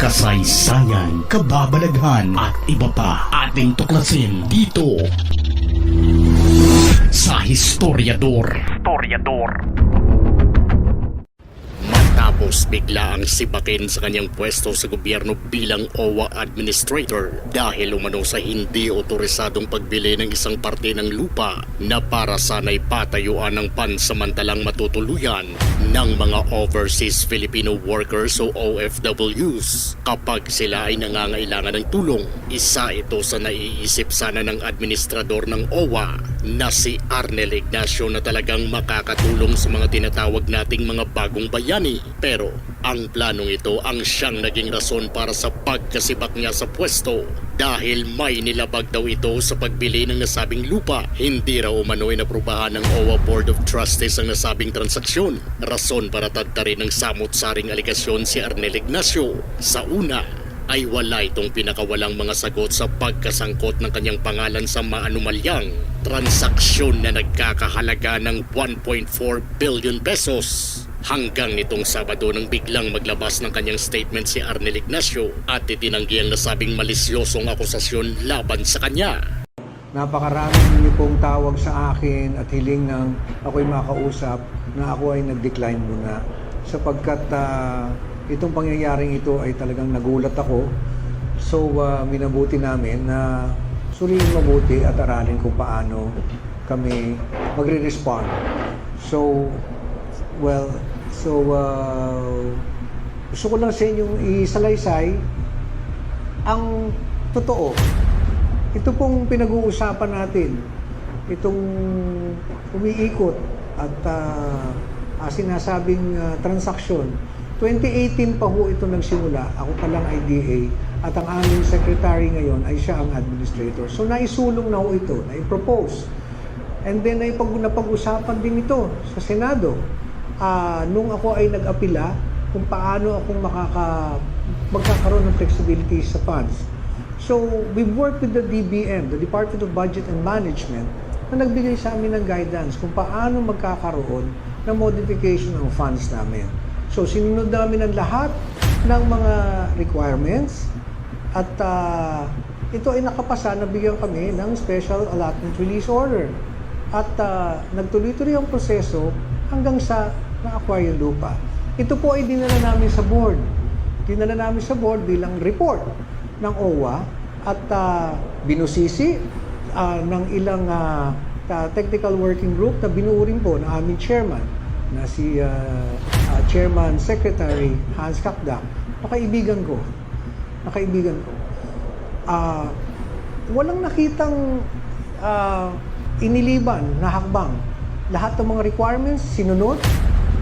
kasaysayan, kababalaghan at iba pa ating tuklasin dito sa Historiador. Historiador. Matapos bigla ang sibakin sa kanyang pwesto sa gobyerno bilang OWA Administrator dahil umano sa hindi otorisadong pagbili ng isang parte ng lupa na para sana'y patayuan ng pansamantalang matutuluyan ng mga Overseas Filipino Workers o OFWs kapag sila ay nangangailangan ng tulong. Isa ito sa naiisip sana ng administrador ng OWA na si Arnel Ignacio na talagang makakatulong sa mga tinatawag nating mga bagong bayani. Pero ang planong ito ang siyang naging rason para sa pagkasibak niya sa pwesto dahil may nilabag daw ito sa pagbili ng nasabing lupa. Hindi raw umano'y naprubahan ng OWA Board of Trustees ang nasabing transaksyon. Rason para tadtarin ng samot-saring aligasyon si Arnel Ignacio. Sa una, ay wala itong pinakawalang mga sagot sa pagkasangkot ng kanyang pangalan sa maanumalyang transaksyon na nagkakahalaga ng 1.4 billion pesos. Hanggang nitong Sabado nang biglang maglabas ng kanyang statement si Arnel Ignacio at itinanggi ang nasabing malisyosong akusasyon laban sa kanya. Napakaraming niyo pong tawag sa akin at hiling ng ako'y makausap na ako ay nag-decline muna sapagkat ah, itong pangyayaring ito ay talagang nagulat ako. So, ah, minabuti namin na suriin mabuti at aralin kung paano kami magre-respond. So, well, so, ah, gusto ko lang sa inyong isalaysay ang totoo ito pong pinag-uusapan natin, itong umiikot at ah, ah, sinasabing ah, transaksyon, 2018 pa ho ito nagsimula. Ako pa lang ay DA at ang aming secretary ngayon ay siya ang administrator. So naisulong na ho ito, naipropose. And then ay pag napag-usapan din ito sa Senado. Ah, nung ako ay nag-apila kung paano ako makaka magkakaroon ng flexibility sa funds. So, we've worked with the DBM, the Department of Budget and Management, na nagbigay sa amin ng guidance kung paano magkakaroon ng modification ng funds namin. So, sinunod namin ang lahat ng mga requirements at ah, ito ay nakapasa, nabigyan kami ng Special Allotment Release Order. At ah, nagtuloy-tuloy ang proseso hanggang sa na-acquire lupa. Ito po ay dinala namin sa board. Dinala namin sa board bilang report ng OWA at ah, binusisi ah, ng ilang ah, technical working group na binuo rin po ng aming chairman na si ah, ah, Chairman Secretary Hans Kakdak na kaibigan ko. Na kaibigan ko. Ah, walang nakitang ah, iniliban na hakbang. Lahat ng mga requirements sinunod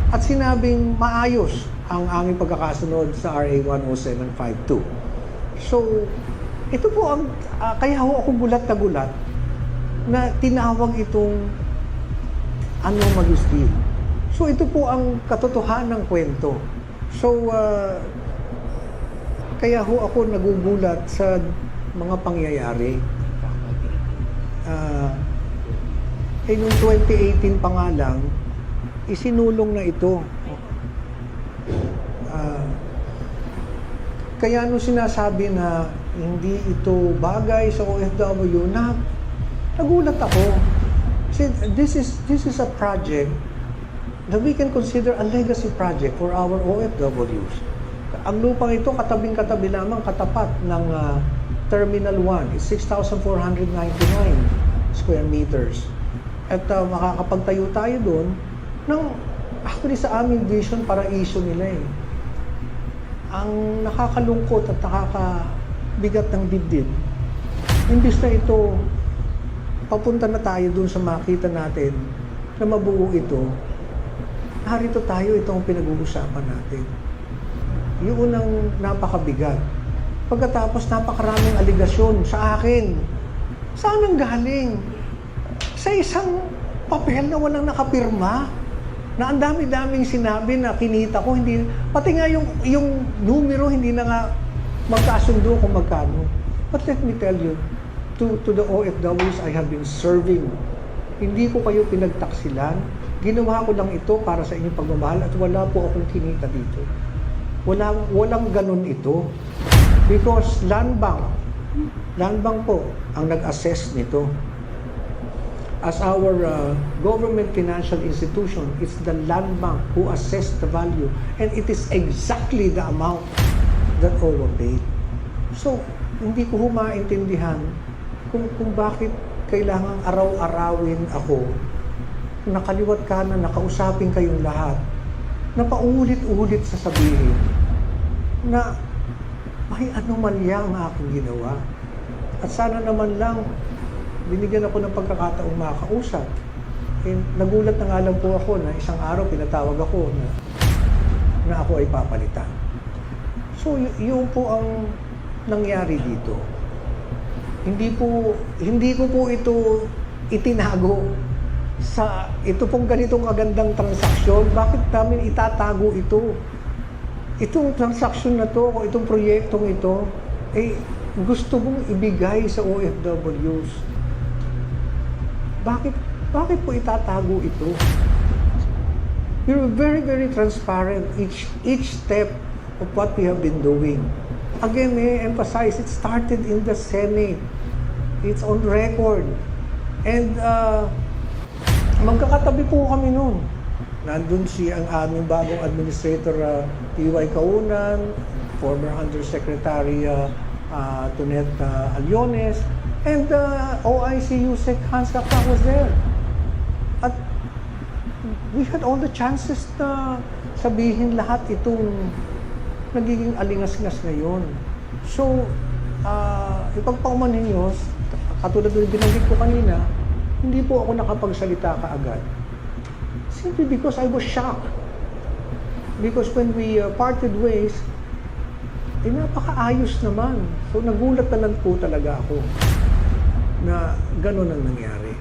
at sinabing maayos ang aming pagkakasunod sa RA 10752. So, ito po ang, ah, kaya ho ako gulat na gulat na tinawag itong anomalous deal. So, ito po ang katotohanan ng kwento. So, ah, kaya ho ako nagugulat sa mga pangyayari. Ah, eh, noong 2018 pa nga lang, isinulong na ito. Ah, kaya nung sinasabi na hindi ito bagay sa OFW, na nagulat ako. Kasi this is this is a project that we can consider a legacy project for our OFWs. Ang lupang ito katabing-katabi lamang katapat ng ah, Terminal 1 is 6,499 square meters. At ah, makakapagtayo tayo doon ng actually sa aming vision para issue nila eh. Ang nakakalungkot at nakakabigat ng dibdib, imbis na ito, papunta na tayo doon sa makita natin na mabuo ito, narito tayo, itong pinag-uusapan natin. Yun ang napakabigat. Pagkatapos napakaraming aligasyon sa akin. Saan ang galing? Sa isang papel na walang nakapirma na ang dami-daming sinabi na kinita ko, hindi, pati nga yung, yung numero hindi na nga magkasundo kung magkano. But let me tell you, to, to the OFWs I have been serving, hindi ko kayo pinagtaksilan, ginawa ko lang ito para sa inyong pagmamahal at wala po akong kinita dito. Walang, walang ganun ito. Because land bank, land bank po ang nag-assess nito. As our uh, government financial institution, it's the land bank who assess the value. And it is exactly the amount that OWA paid. So, hindi ko humaintindihan kung, kung bakit kailangang araw-arawin ako nakaliwat ka na nakausapin kayong lahat na paulit-ulit sasabihin na may anomalya ang aking ginawa. At sana naman lang binigyan ako ng pagkakataong makausap. Eh, nagulat na nga lang po ako na isang araw pinatawag ako na, na ako ay papalitan. So, yun po ang nangyari dito. Hindi po, hindi ko po ito itinago sa ito pong ganitong kagandang transaksyon. Bakit namin itatago ito? Itong transaksyon na to, o itong proyektong ito, eh, gusto mong ibigay sa OFWs. Bakit, bakit po itatago ito? Were very, very transparent each, each step of what we have been doing. Again, may I emphasize, it started in the Senate. It's on record. And uh, magkakatabi po kami noon. Nandun si ang aming bagong administrator, uh, T.Y. Kaunan, former Undersecretary uh, uh, Tonet uh, Aliones, and uh, OIC Yusek Hans Kapak was there. At we had all the chances na sabihin lahat itong nagiging alingas-ngas ngayon. So, uh, ipagpaumanhin nyo, katulad ng binanggit ko kanina, hindi po ako nakapagsalita kaagad. Simply because I was shocked. Because when we uh, parted ways, eh napakaayos naman. So nagulat na lang po talaga ako na gano'n ang nangyari.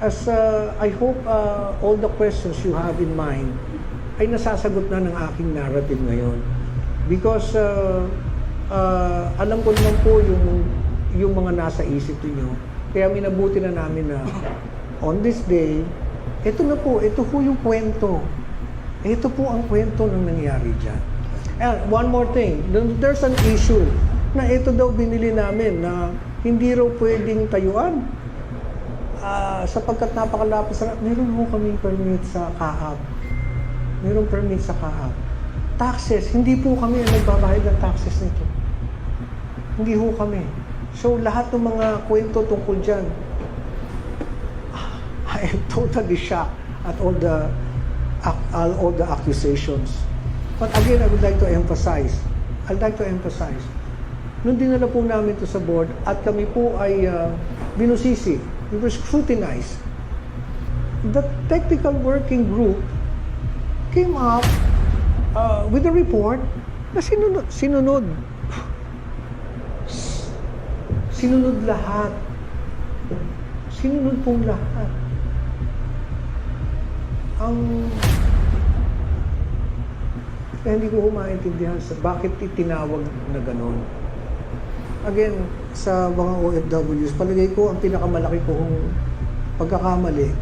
As uh, I hope uh, all the questions you have in mind ay nasasagot na ng aking narrative ngayon. Because uh, uh, alam ko naman po yung, yung mga nasa isip niyo. Kaya minabuti na namin na on this day, ito na po, ito po yung kwento. Ito po ang kwento ng nangyari dyan. And one more thing, there's an issue na ito daw binili namin na hindi raw pwedeng tayuan. Ah, sapagkat napakalapit sa... Meron ho kaming permit sa Kaab. Meron permit sa Kaab. Taxes, hindi po kami ang nagbabayad ng taxes nito. Hindi ho kami. So lahat ng mga kwento tungkol dyan, I am totally shocked at all the all the accusations. But again, I would like to emphasize, I'd like to emphasize, nung dinala po namin to sa board at kami po ay uh, binusisi, we were scrutinized. The technical working group came up uh, with a report na sinunod, sinunod. Sinunod lahat. Sinunod pong lahat. Ang kaya hindi ko maintindihan sa bakit itinawag na gano'n. Again, sa mga OFWs, palagay ko ang pinakamalaki kong pagkakamali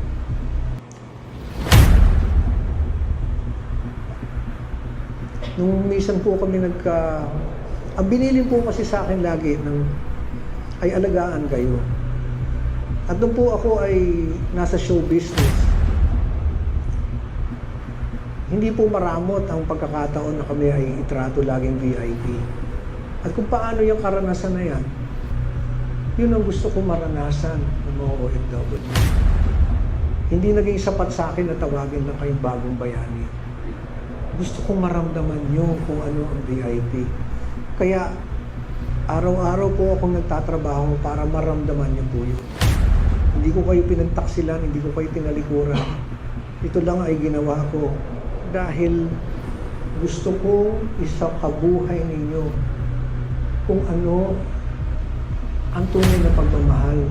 Nung minsan po kami nagka... Ang binilin po kasi sa akin lagi ng ay alagaan kayo. At nung po ako ay nasa show business, hindi po maramot ang pagkakataon na kami ay itrato laging VIP. At kung paano yung karanasan na yan, yun ang gusto ko maranasan ng mga OFW. Hindi naging sapat sa akin na tawagin na kayong bagong bayani. Gusto kong maramdaman nyo kung ano ang VIP. Kaya araw-araw po akong nagtatrabaho para maramdaman niyo po yun. Hindi ko kayo pinagtaksilan, hindi ko kayo tinalikuran. Ito lang ay ginawa ko dahil gusto kong isakabuhay ninyo kung ano ang tunay na pagmamahal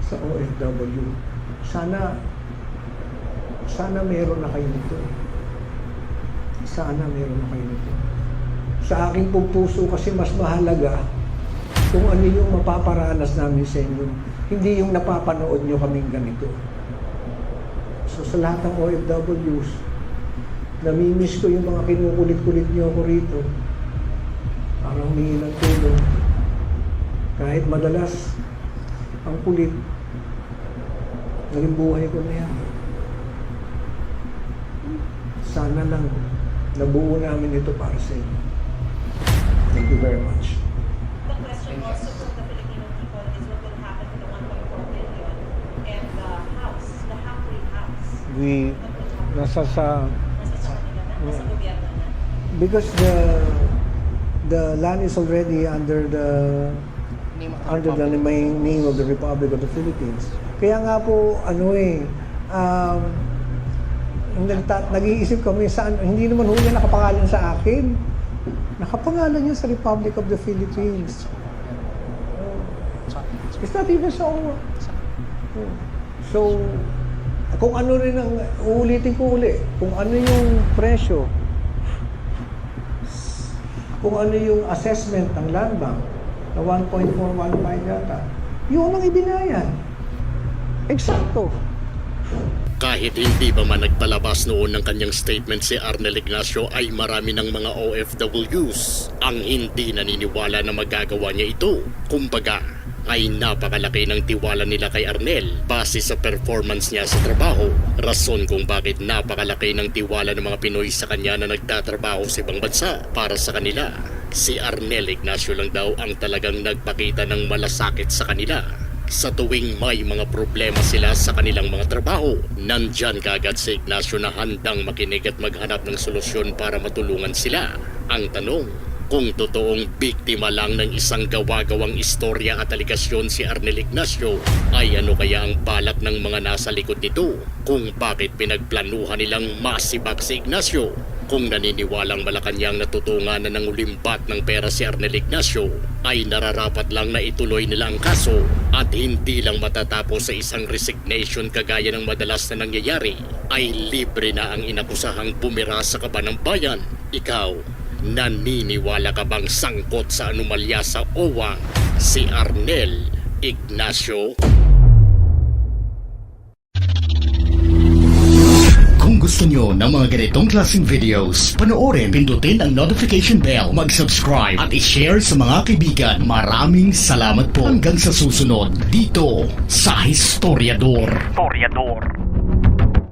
sa OFW. Sana sana meron na kayo nito. Sana meron na kayo nito. Sa aking pong puso kasi mas mahalaga kung ano yung mapaparanas namin sa inyo. Hindi yung napapanood nyo kaming ganito. So sa lahat ng OFWs, Namimiss ko yung mga kinukulit-kulit niyo ako rito. Para humingi ng tulong. Kahit madalas, ang kulit, naging buhay ko na yan. Sana lang nabuo namin ito para sa inyo. Thank you very much. The question also from the Filipino people is what will happen to the 1.4 billion and the house, the halfway house. We, nasa sa, Nasa sa nasa gobyerno na. because the, the land is already under the, under the name, name of the Republic of the Philippines. Kaya nga po, ano eh, um, nagta- nag-iisip kami saan, hindi naman ho niya nakapangalan sa akin. Nakapangalan niya sa Republic of the Philippines. It's not even OWA. So, kung ano rin ang, uulitin ko uli, kung ano yung presyo, kung ano yung assessment ng land bank, na 1.415 yata, yun ang ibinayan. Eksakto. Kahit hindi pa man nagpalabas noon ng kanyang statement si Arnel Ignacio ay marami ng mga OFWs ang hindi naniniwala na magagawa niya ito. Kumbaga, ay napakalaki ng tiwala nila kay Arnel base sa performance niya sa trabaho. Rason kung bakit napakalaki ng tiwala ng mga Pinoy sa kanya na nagtatrabaho sa ibang bansa para sa kanila. Si Arnel Ignacio lang daw ang talagang nagpakita ng malasakit sa kanila sa tuwing may mga problema sila sa kanilang mga trabaho. Nandyan kagad si Ignacio na handang makinig at maghanap ng solusyon para matulungan sila. Ang tanong, kung totoong biktima lang ng isang gawa-gawang istorya at aligasyon si Arnel Ignacio, ay ano kaya ang balak ng mga nasa likod nito? Kung bakit pinagplanuhan nilang masibak si Ignacio? Kung naniniwalang Malacanang natutungan na ng ulimbat ng pera si Arnel Ignacio, ay nararapat lang na ituloy nila ang kaso at hindi lang matatapos sa isang resignation kagaya ng madalas na nangyayari, ay libre na ang inakusahang bumira sa kaban ng bayan. Ikaw, naniniwala ka bang sangkot sa anomalya sa OWA si Arnel Ignacio? Kung gusto nyo ng mga ganitong klaseng videos, panoorin, pindutin ang notification bell, mag-subscribe at i-share sa mga kaibigan. Maraming salamat po hanggang sa susunod dito sa Historiador. Historiador.